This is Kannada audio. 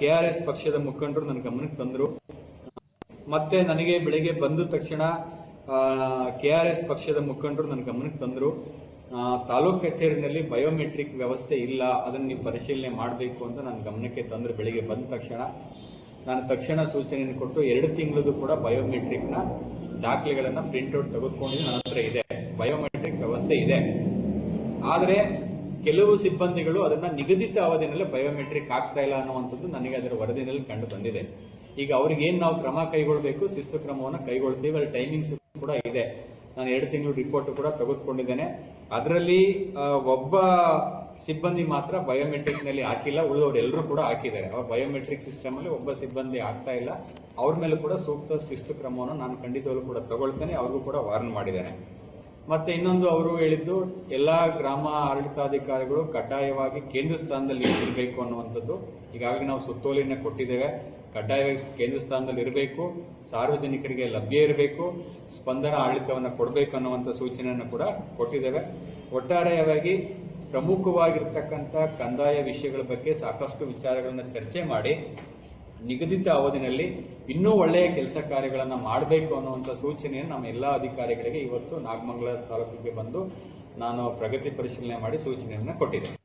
ಕೆ ಆರ್ ಎಸ್ ಪಕ್ಷದ ಮುಖಂಡರು ನನ್ನ ಗಮನಕ್ಕೆ ತಂದರು. ಮತ್ತೆ ನನಗೆ ಬೆಳಿಗ್ಗೆ ಬಂದ ತಕ್ಷಣ ಕೆ ಆರ್ ಎಸ್ ಪಕ್ಷದ ಮುಖಂಡರು ನನ್ನ ಗಮನಕ್ಕೆ ತಂದರು. ತಾಲೂಕ್ ಕಚೇರಿನಲ್ಲಿ ಬಯೋಮೆಟ್ರಿಕ್ ವ್ಯವಸ್ಥೆ ಇಲ್ಲ, ಅದನ್ನು ನೀವು ಪರಿಶೀಲನೆ ಮಾಡಬೇಕು ಅಂತ ನನ್ನ ಗಮನಕ್ಕೆ ತಂದರು ಬೆಳಿಗ್ಗೆ ಬಂದ ತಕ್ಷಣ. ನಾನು ತಕ್ಷಣ ಸೂಚನೆಯನ್ನು ಕೊಟ್ಟು ಎರಡು ತಿಂಗಳದು ಕೂಡ ಬಯೋಮೆಟ್ರಿಕ್ನ ದಾಖಲೆಗಳನ್ನು ಪ್ರಿಂಟ್ಔಟ್ ತೆಗೆದುಕೊಂಡು ನನ್ನ ಹತ್ರ ಇದೆ. ಬಯೋಮೆಟ್ರಿಕ್ ವ್ಯವಸ್ಥೆ ಇದೆ. ಆದರೆ ಕೆಲವು ಸಿಬ್ಬಂದಿಗಳು ಅದನ್ನ ನಿಗದಿತ ಅವಧಿನಲ್ಲಿ ಬಯೋಮೆಟ್ರಿಕ್ ಆಗ್ತಾ ಇಲ್ಲ ಅನ್ನುವಂಥದ್ದು ನನಗೆ ಅದರ ವರದಿನಲ್ಲಿ ಕಂಡು ಬಂದಿದೆ. ಈಗ ಅವ್ರಿಗೇನು ನಾವು ಕ್ರಮ ಕೈಗೊಳ್ಳಬೇಕು ಶಿಸ್ತು ಕ್ರಮವನ್ನು ಕೈಗೊಳ್ತೀವಿ, ಅಲ್ಲಿ ಟೈಮಿಂಗ್ಸ್ ಕೂಡ ಇದೆ. ನಾನು ಎರಡು ತಿಂಗಳು ರಿಪೋರ್ಟ್ ಕೂಡ ತೆಗೆದುಕೊಂಡಿದ್ದೇನೆ. ಅದರಲ್ಲಿ ಒಬ್ಬ ಸಿಬ್ಬಂದಿ ಮಾತ್ರ ಬಯೋಮೆಟ್ರಿಕ್ನಲ್ಲಿ ಹಾಕಿಲ್ಲ, ಉಳಿದವರು ಎಲ್ಲರೂ ಕೂಡ ಹಾಕಿದ್ದಾರೆ. ಅವ್ರ ಬಯೋಮೆಟ್ರಿಕ್ ಸಿಸ್ಟಮ್ ಅಲ್ಲಿ ಒಬ್ಬ ಸಿಬ್ಬಂದಿ ಆಗ್ತಾ ಇಲ್ಲ. ಅವ್ರ ಮೇಲೆ ಕೂಡ ಸೂಕ್ತ ಶಿಸ್ತು ಕ್ರಮವನ್ನು ನಾನು ಖಂಡಿತವಾಗ್ಲೂ ಕೂಡ ತಗೊಳ್ತೇನೆ. ಅವ್ರಿಗೂ ಕೂಡ ವಾರ್ನ್ ಮಾಡಿದ್ದೇನೆ ಮತ್ತೆ ಇನ್ನೊಂದು ಅವರು ಹೇಳಿದ್ದು, ಎಲ್ಲ ಗ್ರಾಮ ಆಡಳಿತಾಧಿಕಾರಿಗಳು ಕಡ್ಡಾಯವಾಗಿ ಕೇಂದ್ರ ಸ್ಥಾನದಲ್ಲಿ ಇರಬೇಕು ಅನ್ನುವಂಥದ್ದು. ಈಗಾಗಲೇ ನಾವು ಸುತ್ತೋಲಿನ ಕೊಟ್ಟಿದ್ದೇವೆ. ಕಡ್ಡಾಯವಾಗಿ ಕೇಂದ್ರ ಸ್ಥಾನದಲ್ಲಿ ಇರಬೇಕು, ಸಾರ್ವಜನಿಕರಿಗೆ ಲಭ್ಯ ಇರಬೇಕು, ಸ್ಪಂದನ ಆಡಳಿತವನ್ನು ಕೊಡಬೇಕು ಅನ್ನುವಂಥ ಸೂಚನೆಯನ್ನು ಕೂಡ ಕೊಟ್ಟಿದ್ದೇವೆ. ಒಟ್ಟಾರೆಯಾಗಿ ಪ್ರಮುಖವಾಗಿರ್ತಕ್ಕಂಥ ಕಂದಾಯ ವಿಷಯಗಳ ಬಗ್ಗೆ ಸಾಕಷ್ಟು ವಿಚಾರಗಳನ್ನು ಚರ್ಚೆ ಮಾಡಿ ನಿಗದಿತ ಅವಧಿನಲ್ಲಿ ಇನ್ನೂ ಒಳ್ಳೆಯ ಕೆಲಸ ಕಾರ್ಯಗಳನ್ನು ಮಾಡಬೇಕು ಅನ್ನುವಂಥ ಸೂಚನೆಯನ್ನು ನಮ್ಮ ಎಲ್ಲ ಅಧಿಕಾರಿಗಳಿಗೆ ಇವತ್ತು ನಾಗಮಂಗಲ ತಾಲೂಕಿಗೆ ಬಂದು ನಾನು ಪ್ರಗತಿ ಪರಿಶೀಲನೆ ಮಾಡಿ ಸೂಚನೆಯನ್ನು ಕೊಟ್ಟಿದ್ದೆ